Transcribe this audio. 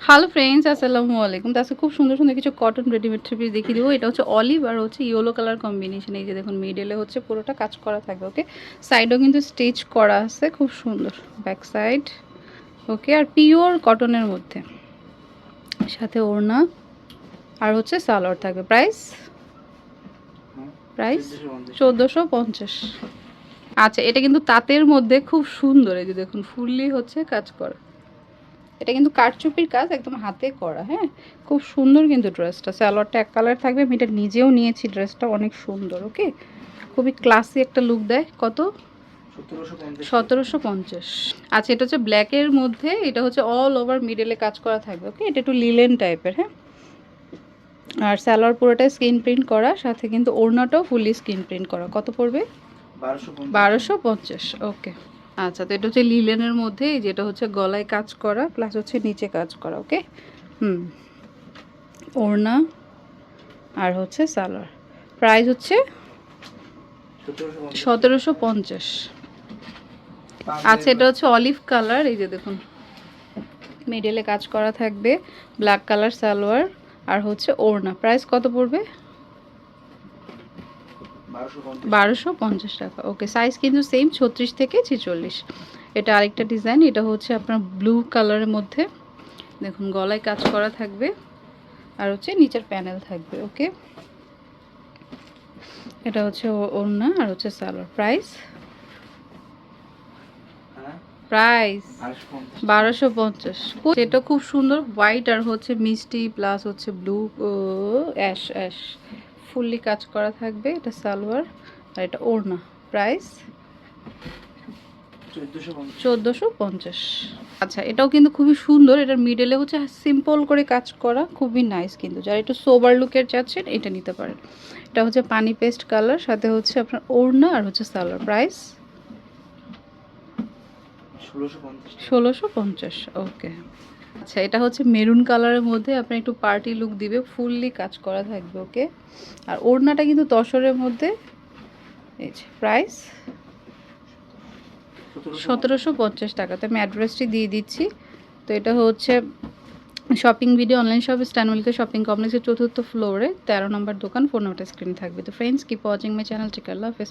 Hello friends আসসালামু আলাইকুম তো খুব সুন্দর সুন্দর কিছু কটন রেডিমেড থ্রি পিস দেখিয়ে দেবো। এটা হচ্ছে অলিভ আর হচ্ছে ইয়েলো কালার কম্বিনেশন এই যে দেখুন মিডলে হচ্ছে পুরোটা কাজ করা থাকবে ওকে সাইডও কিন্তু স্টিচ করা আছে, খুব সুন্দর। ব্যাক সাইড ওকে আর পিওর কটনের মধ্যে। সাথে ওড়না আর হচ্ছে সালোয়ার থাকবে। প্রাইস প্রাইস চোদ্দোশো পঞ্চাশ। আচ্ছা এটা কিন্তু তাঁতের মধ্যে খুব সুন্দর। এই যে দেখুন ফুললি হচ্ছে কাজ করা। এটা কিন্তু কারচুপির কাজ একদম হাতে করা হ্যাঁ? খুব সুন্দর কিন্তু ড্রেসটা। স্যালোয়ারটা এক কালার থাকবে আমি এটা নিজেও নিয়েছি ড্রেসটা অনেক সুন্দর ওকে? খুবই ক্লাসি একটা লুক দেয়। কত? সতেরোশো পঞ্চাশ। আচ্ছা এটা হচ্ছে ব্ল্যাকের মধ্যে এটা হচ্ছে অল ওভার মিডলে কাজ করা থাকবে ওকে? এটা একটু লিলেন টাইপের হ্যাঁ? আর স্যালোয়ার পুরোটাই স্ক্রিন প্রিন্ট করা সাথে কিন্তু ওড়নাটাও ফুললি স্ক্রিন প্রিন্ট করা। কত পড়বে? বারোশো পঞ্চাশ ওকে। আচ্ছা তো এটা হচ্ছে লিলেনের মধ্যে যেটা হচ্ছে গলায় কাজ করা প্লাস হচ্ছে নিচে কাজ করা ওকে হুম। ওড়না আর হচ্ছে সালোয়ার। প্রাইস হচ্ছে সতেরোশো পঞ্চাশ। আচ্ছা এটা হচ্ছে অলিভ কালার এই যে দেখুন। মিডলে কাজ করা থাকবে ব্ল্যাক কালার সালোয়ার আর হচ্ছে ওড়না। প্রাইস কত পড়বে? বারোশো পঞ্চাশ। টাকা। ওকে সাইজ কিন্তু সেম ছত্রিশ থেকে ছেচল্লিশ। এটা আরেকটা ডিজাইন এটা হচ্ছে আপনার ব্লু কালারের মধ্যে। দেখুন গলায় কাজ করা থাকবে। আর হচ্ছে নিচের প্যানেল থাকবে ওকে এটা হচ্ছে ওড়না আর হচ্ছে সালোয়ার। প্রাইস প্রাইস বারোশো পঞ্চাশ। এটা খুব সুন্দর হোয়াইট আর হচ্ছে মিষ্টি প্লাস হচ্ছে ব্লু অ্যাশ অ্যাশ ফুললি কাজ করা থাকবে এটা সালোয়ার আর এটা ওড়না। প্রাইস চোদ্দোশো পঞ্চাশ। আচ্ছা এটাও কিন্তু খুবই সুন্দর এটার মিডলে হচ্ছে সিম্পল করে কাজ করা খুবই নাইস কিন্তু। যারা একটু সোবার লুকের চাচ্ছেন এটা নিতে পারেন। এটা হচ্ছে পানি পেস্ট কালার সাথে হচ্ছে আপনার ওড়না আর হচ্ছে সালোয়ার। প্রাইস ষোলোশো পঞ্চাশ ওকে আচ্ছা এটা হচ্ছে মেরুন কালারের মধ্যে আপনার একটু পার্টি লুক দিবে ফুললি কাজ করা থাকবে ওকে? আর ওড়নাটা কিন্তু তসরের মধ্যে এই যে প্রাইস সতেরোশো পঞ্চাশ। টাকা। তো আমি অ্যাড্রেসটি দিয়ে দিচ্ছি। তো এটা হচ্ছে শপিং ভিডিও অনলাইন শপ স্ট্যানওয়েলকে শপিং কমপ্লেক্সের চতুর্থ ফ্লোরে তেরো নম্বর দোকান ফোন নাম্বারটা স্ক্রিনে থাকবে। তো friends keep watching my channel take আল্লাহ হাফেজ